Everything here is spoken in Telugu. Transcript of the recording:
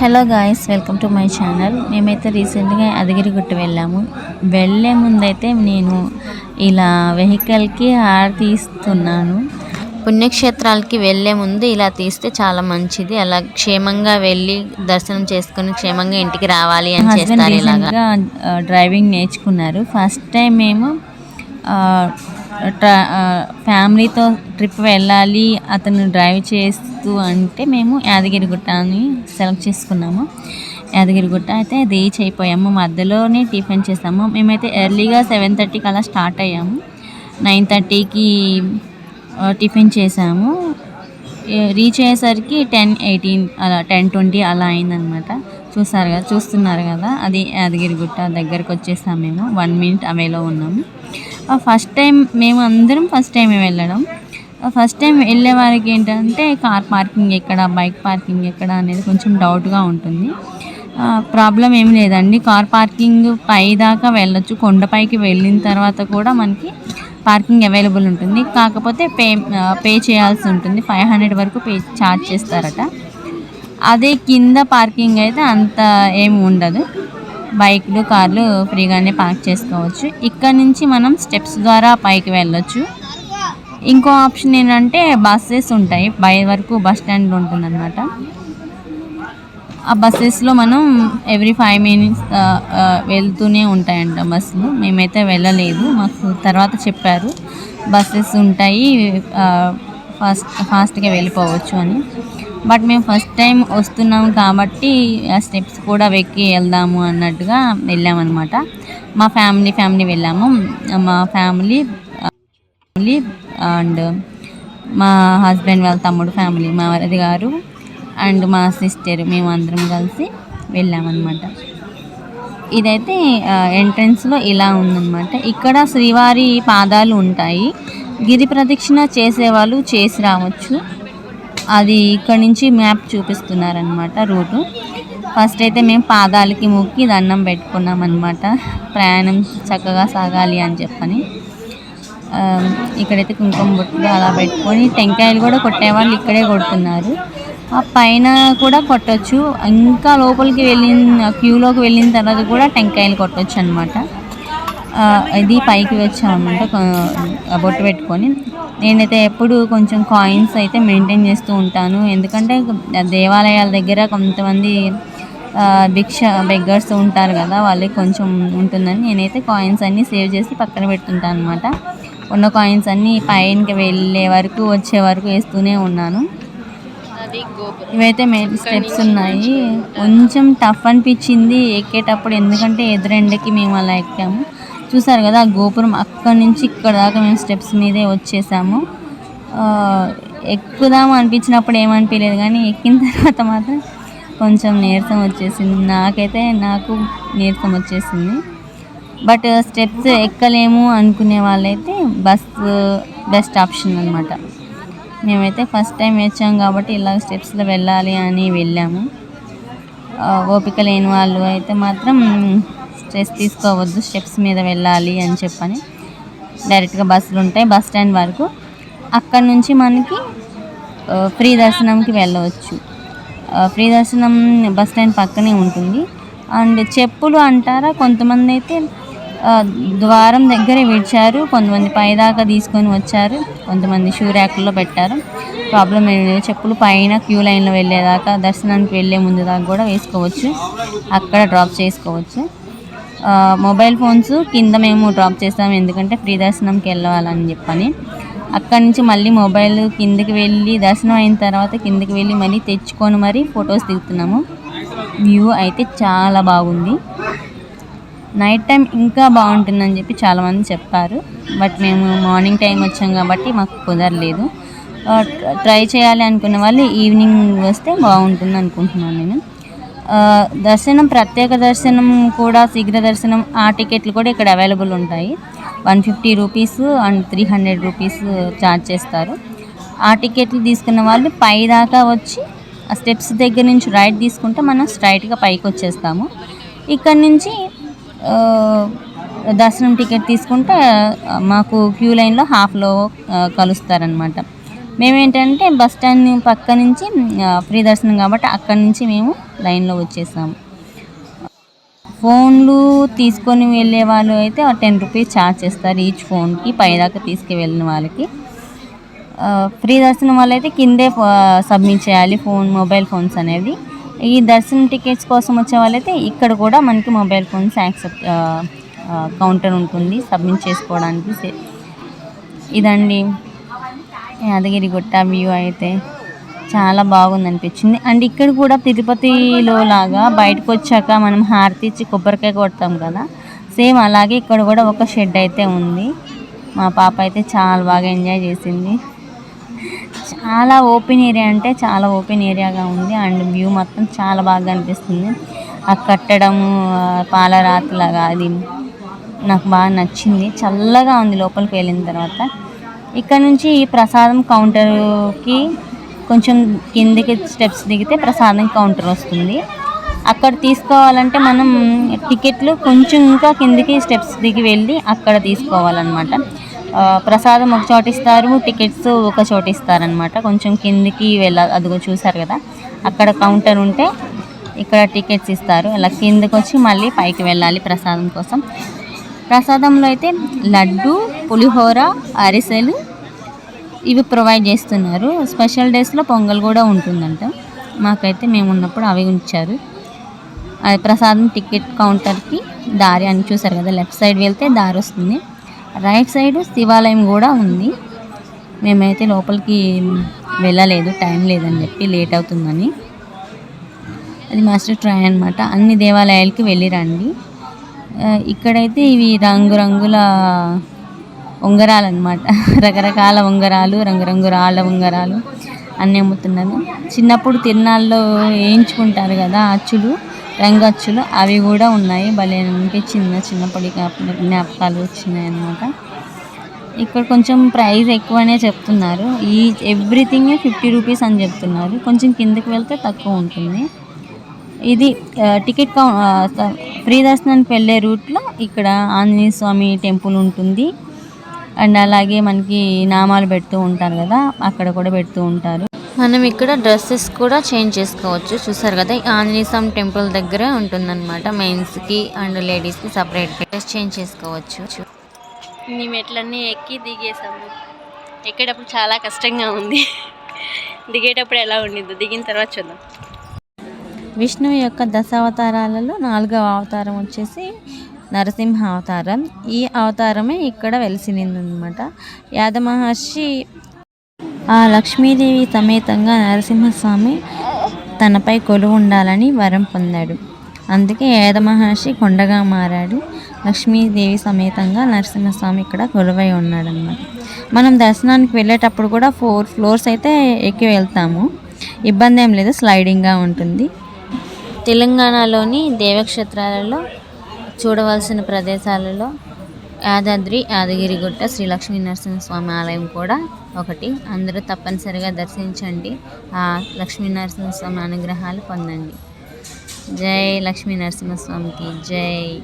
Hello guys welcome to my channel. మేమైతే రీసెంట్గా అదగిరిగుట్ట వెళ్ళాము. వెళ్ళే ముందైతే నేను ఇలా వెహికల్కి హారతి ఇస్తున్నాను పుణ్యక్షేత్రాలకి వెళ్ళే ముందు ఇలా తీస్తే చాలా మంచిది. అలా క్షేమంగా వెళ్ళి దర్శనం చేసుకుని క్షేమంగా ఇంటికి రావాలి అని చేస్తారు ఇలాగా. డ్రైవింగ్ నేర్చుకున్నారు. ఫస్ట్ టైం మేము ఫ్యామిలీతో ట్రిప్ వెళ్ళాలి అతను డ్రైవ్ చేస్తూ అంటే మేము యాదగిరిగుట్టని సెలెక్ట్ చేసుకున్నాము. యాదగిరిగుట్ట అయితే రీచ్ అయిపోయాము. మధ్యలోనే టిఫిన్ చేసాము. మేమైతే ఎర్లీగా సెవెన్ థర్టీకి అలా స్టార్ట్ అయ్యాము. నైన్ థర్టీకి టిఫిన్ చేసాము. రీచ్ అయ్యేసరికి టెన్ ఎయిటీన్ అలా టెన్ ట్వంటీ అలా అయిందనమాట. చూసారు కదా చూస్తున్నారు కదా? అది యాదగిరిగుట్ట దగ్గరకు వచ్చేసాం మేము. వన్ మినిట్ అవేలో ఉన్నాము ఫస్ట్ టైం మేము అందరం ఫస్ట్ టైం వెళ్ళడం. ఫస్ట్ టైం వెళ్ళే వారికి ఏంటంటే కార్ పార్కింగ్ ఎక్కడ బైక్ పార్కింగ్ ఎక్కడ అనేది కొంచెం డౌట్గా ఉంటుంది. ప్రాబ్లం ఏం లేదండి. కార్ పార్కింగ్ పై దాకా వెళ్ళొచ్చు. కొండపైకి వెళ్ళిన తర్వాత కూడా మనకి పార్కింగ్ అవైలబుల్ ఉంటుంది. కాకపోతే పే పే చేయాల్సి ఉంటుంది. ఫైవ్ హండ్రెడ్ వరకు పే ఛార్జ్ చేస్తారట. అదే కింద పార్కింగ్ అయితే అంత ఏమి ఉండదు. బైక్లు కార్లు ఫ్రీగానే పార్క్ చేసుకోవచ్చు. ఇక్కడ నుంచి మనం స్టెప్స్ ద్వారా పైకి వెళ్ళొచ్చు. ఇంకో ఆప్షన్ ఏంటంటే బస్సెస్ ఉంటాయి. బై వరకు బస్ స్టాండ్ ఉంటుందన్నమాట. ఆ బస్సెస్లో మనం ఎవ్రీ ఫైవ్ మినిట్స్ వెళ్తూనే ఉంటాయంట బస్సులు. మేమైతే వెళ్ళలేదు. మాకు తర్వాత చెప్పారు. బస్సెస్ ఉంటాయి. ఫాస్ట్ ఫాస్ట్గా వెళ్ళిపోవచ్చు అని. బట్ మేము ఫస్ట్ టైం వస్తున్నాం కాబట్టి ఆ స్టెప్స్ కూడా వెక్కి వెళ్దాము అన్నట్టుగా వెళ్ళామన్నమాట. మా ఫ్యామిలీ ఫ్యామిలీ వెళ్ళాము. మా ఫ్యామిలీ ఫ్యామిలీ అండ్ మా హస్బెండ్ వాళ్ళ తమ్ముడు ఫ్యామిలీ మా వరది గారు అండ్ మా సిస్టర్ మేము అందరం కలిసి వెళ్ళామన్నమాట. ఇదైతే ఎంట్రన్స్లో ఇలా ఉందన్నమాట. ఇక్కడ శ్రీవారి పాదాలు ఉంటాయి. గిరి ప్రదక్షిణ చేసేవాళ్ళు చేసి రావచ్చు. అది ఇక్కడ నుంచి మ్యాప్ చూపిస్తున్నారనమాట రూటు. ఫస్ట్ అయితే మేము పాదాలకి మొక్కి దండం పెట్టుకున్నాం అనమాట ప్రయాణం చక్కగా సాగాలి అని చెప్పని. ఇక్కడైతే కుంకుమ బొట్టు అలా పెట్టుకొని టెంకాయలు కూడా కొట్టేవాళ్ళు ఇక్కడే కొడుతున్నారు. ఆ పైన కూడా కొట్టచ్చు. ఇంకా లోపలికి వెళ్ళిన క్యూలోకి వెళ్ళిన తర్వాత కూడా టెంకాయలు కొట్టచ్చు అనమాట ఇది పైకి వచ్చామన్నమాట. బొట్టు పెట్టుకొని. నేనైతే ఎప్పుడు కొంచెం కాయిన్స్ అయితే మెయింటైన్ చేస్తూ ఉంటాను. ఎందుకంటే దేవాలయాల దగ్గర కొంతమంది భిక్ష బెగ్గర్స్ ఉంటారు కదా వాళ్ళకి కొంచెం ఉంటుందని నేనైతే కాయిన్స్ అన్నీ సేవ్ చేసి పక్కన పెడుతుంటాను అనమాట ఉన్న కాయిన్స్ అన్నీ పైనకి వెళ్ళే వరకు వచ్చే వరకు వేస్తూనే ఉన్నాను. ఇవైతే మెయిన్ స్టెప్స్ ఉన్నాయి. కొంచెం టఫ్ అనిపించింది ఎక్కేటప్పుడు ఎందుకంటే ఎదురెండకి మేము అలా ఎక్కాము. చూసారు కదా ఆ గోపురం అక్కడి నుంచి ఇక్కడ దాకా మేము స్టెప్స్ మీదే వచ్చేసాము. ఎక్కుదాం ఎక్కుదాము అనిపించినప్పుడు ఏమనిపించలేదు కానీ ఎక్కిన తర్వాత మాత్రం కొంచెం నీరసం వచ్చేసింది. నాకైతే నాకు నీరసం వచ్చేసింది. బట్ స్టెప్స్ ఎక్కలేము అనుకునే వాళ్ళైతే బస్ బెస్ట్ ఆప్షన్ అనమాట మేమైతే ఫస్ట్ టైం వచ్చాం కాబట్టి ఇలా స్టెప్స్లో వెళ్ళాలి అని వెళ్ళాము. ఓపిక లేని వాళ్ళు అయితే మాత్రం స్ట్రెస్ తీసుకోవద్దు స్టెప్స్ మీద వెళ్ళాలి అని చెప్పని డైరెక్ట్గా బస్సులు ఉంటాయి బస్ స్టాండ్ వరకు. అక్కడ నుంచి మనకి ఫ్రీ దర్శనంకి వెళ్ళవచ్చు. ఫ్రీ దర్శనం బస్ స్టాండ్ పక్కనే ఉంటుంది. అండ్ చెప్పులు అంటారా? కొంతమంది అయితే ద్వారం దగ్గరే విడిచారు. కొంతమంది పైదాకా తీసుకొని వచ్చారు. కొంతమంది షూ ర్యాక్లో పెట్టారు. ప్రాబ్లం ఏం లేదు. చెప్పులు పైన క్యూ లైన్లో వెళ్ళేదాకా దర్శనానికి వెళ్ళే ముందు దాకా కూడా వేసుకోవచ్చు. అక్కడ డ్రాప్ చేసుకోవచ్చు. మొబైల్ ఫోన్స్ కింద మేము డ్రాప్ చేస్తాం. ఎందుకంటే ఫ్రీ దర్శనంకి వెళ్ళాలని చెప్పని. అక్కడి నుంచి మళ్ళీ మొబైల్ కిందకి వెళ్ళి దర్శనం అయిన తర్వాత కిందకి వెళ్ళి మళ్ళీ తెచ్చుకొని మరీ ఫొటోస్ దిగుతున్నాము. వ్యూ అయితే చాలా బాగుంది. నైట్ టైం ఇంకా బాగుంటుందని చెప్పి చాలామంది చెప్పారు. బట్ మేము మార్నింగ్ టైం వచ్చాం కాబట్టి మాకు కుదరలేదు. ట్రై చేయాలి అనుకున్న వాళ్ళు ఈవినింగ్ వస్తే బాగుంటుంది అనుకుంటున్నాను నేను. దర్శనం ప్రత్యేక దర్శనం కూడా శీఘ్ర దర్శనం ఆ టికెట్లు కూడా ఇక్కడ అవైలబుల్ ఉంటాయి. One fifty rupees and three hundred rupees charge చేస్తారు. ఆ టికెట్లు తీసుకున్న వాళ్ళు పై దాకా వచ్చి ఆ స్టెప్స్ దగ్గర నుంచి రైట్ తీసుకుంటే మనం స్ట్రైట్గా పైకి వచ్చేస్తాము. ఇక్కడ నుంచి దర్శనం టికెట్ తీసుకుంటే మాకు క్యూ లైన్లో హాఫ్లో కలుస్తారనమాట మేమేంటంటే బస్ స్టాండ్ పక్క నుంచి ఫ్రీ దర్శనం కాబట్టి అక్కడి నుంచి మేము లైన్లో వచ్చేసాము. ఫోన్లు తీసుకొని వెళ్ళే వాళ్ళు అయితే టెన్ రూపీస్ ఛార్జ్ చేస్తారు ఈచ్ ఫోన్కి పైదాకా తీసుకువెళ్ళిన వాళ్ళకి. ఫ్రీ దర్శనం వాళ్ళైతే అయితే కిందే సబ్మిట్ చేయాలి ఫోన్ మొబైల్ ఫోన్స్ అనేది ఈ దర్శనం టికెట్స్ కోసం వచ్చే వాళ్ళైతే ఇక్కడ కూడా మనకి మొబైల్ ఫోన్స్ యాక్సెప్ట్ కౌంటర్ ఉంటుంది సబ్మిట్ చేసుకోవడానికి. ఇదండి. యాదగిరి గుట్ట వ్యూ అయితే చాలా బాగుంది అనిపించింది అండ్ ఇక్కడ కూడా తిరుపతిలో లాగా బయటకు వచ్చాక మనం హారతి ఇచ్చి కొబ్బరికాయ కొడతాం కదా. సేమ్ అలాగే ఇక్కడ కూడా ఒక షెడ్ అయితే ఉంది. మా పాప అయితే చాలా బాగా ఎంజాయ్ చేసింది. చాలా ఓపెన్ ఏరియా అంటే చాలా ఓపెన్ ఏరియాగా ఉంది. అండ్ వ్యూ మొత్తం చాలా బాగా అనిపిస్తుంది ఆ కట్టడము పాలరాతిలాగా అది నాకు బాగా నచ్చింది. చల్లగా ఉంది లోపలికి వెళ్ళిన తర్వాత. ఇక్కడ నుంచి ఈ ప్రసాదం కౌంటర్కి కొంచెం కిందికి స్టెప్స్ దిగితే ప్రసాదం కౌంటర్ వస్తుంది. అక్కడ తీసుకోవాలంటే మనం టికెట్లు కొంచెం ఇంకా కిందకి స్టెప్స్ దిగి వెళ్ళి అక్కడ తీసుకోవాలన్నమాట. ప్రసాదం ఒక చోట ఇస్తారు టికెట్స్ ఒక చోట ఇస్తారనమాట కొంచెం కిందికి వెళ్ళాలి అదిగో చూసారు కదా అక్కడ కౌంటర్ ఉంటే ఇక్కడ టికెట్స్ ఇస్తారు. అలా కిందకి వచ్చి మళ్ళీ పైకి వెళ్ళాలి ప్రసాదం కోసం. ప్రసాదంలో అయితే లడ్డు పులిహోర అరిసెలు ఇవి ప్రొవైడ్ చేస్తున్నారు. స్పెషల్ డేస్లో పొంగల్ కూడా ఉంటుందంట. మాకైతే మేము ఉన్నప్పుడు అవి ఉంచారు. అది ప్రసాదం టికెట్ కౌంటర్కి దారి అని చూసారు కదా లెఫ్ట్ సైడ్ వెళ్తే దారి వస్తుంది. రైట్ సైడ్ శివాలయం కూడా ఉంది. మేమైతే లోపలికి వెళ్ళలేదు టైం లేదని చెప్పి లేట్ అవుతుందని. అది మాస్టర్ ట్రై అనమాట అన్ని దేవాలయాలకి వెళ్ళి రండి ఇక్కడైతే ఇవి రంగురంగుల ఉంగరాలు అనమాట రకరకాల ఉంగరాలు రంగురంగు రాళ్ళ ఉంగరాలు అన్నీ అమ్ముతున్నారు. చిన్నప్పుడు తిరునాళ్ళలో వేయించుకుంటారు కదా అచ్చులు రంగు అచ్చులు అవి కూడా ఉన్నాయి. భలే అనిపించింది చిన్నప్పటి జ్ఞాపకాలు వచ్చినాయి అనమాట ఇక్కడ కొంచెం ప్రైస్ ఎక్కువనే చెప్తున్నారు. ఈ ఎవ్రీథింగ్ ఫిఫ్టీ రూపీస్ అని చెప్తున్నారు. కొంచెం కిందకి వెళ్తే తక్కువ ఉంటుంది. ఇది టికెట్ కౌ ఫ్రీ దర్శనానికి వెళ్ళే రూట్లో ఇక్కడ ఆంజనేయ స్వామి టెంపుల్ ఉంటుంది. అండ్ అలాగే మనకి నామాలు పెడుతూ ఉంటారు కదా అక్కడ కూడా పెడుతూ ఉంటారు. మనం ఇక్కడ డ్రెస్సెస్ కూడా చేంజ్ చేసుకోవచ్చు. చూసారు కదా ఈ ఆంజనేయ స్వామి టెంపుల్ దగ్గరే ఉంటుందన్నమాట. మెన్స్కి అండ్ లేడీస్కి సపరేట్ డ్రెస్ చేంజ్ చేసుకోవచ్చు. ఈ మెట్లన్నీ ఎక్కి దిగేసాము. ఎక్కేటప్పుడు చాలా కష్టంగా ఉంది. దిగేటప్పుడు ఎలా ఉండిందో దిగిన తర్వాత చూద్దాం. విష్ణువు యొక్క దశావతారాలలో నాలుగవ అవతారం వచ్చేసి నరసింహ అవతారం. ఈ అవతారమే ఇక్కడ వెలిసిందనమాట యాద మహర్షి ఆ లక్ష్మీదేవి సమేతంగా నరసింహస్వామి తనపై కొలువు ఉండాలని వరం పొందాడు. అందుకే యాదమహర్షి కొండగా మారాడు. లక్ష్మీదేవి సమేతంగా నరసింహస్వామి ఇక్కడ కొలువై ఉన్నాడనమాట మనం దర్శనానికి వెళ్ళేటప్పుడు కూడా ఫోర్ ఫ్లోర్స్ అయితే ఎక్కి వెళ్తాము. ఇబ్బంది ఏం లేదు స్లైడింగ్గా ఉంటుంది. తెలంగాణలోని దేవక్షేత్రాలలో చూడవలసిన ప్రదేశాలలో యాదాద్రి యాదగిరిగుట్ట శ్రీ లక్ష్మీ నరసింహస్వామి ఆలయం కూడా ఒకటి. అందరూ తప్పనిసరిగా దర్శించండి. ఆ లక్ష్మీ నరసింహస్వామి అనుగ్రహాలు పొందండి. జై లక్ష్మీ నరసింహస్వామికి. జై.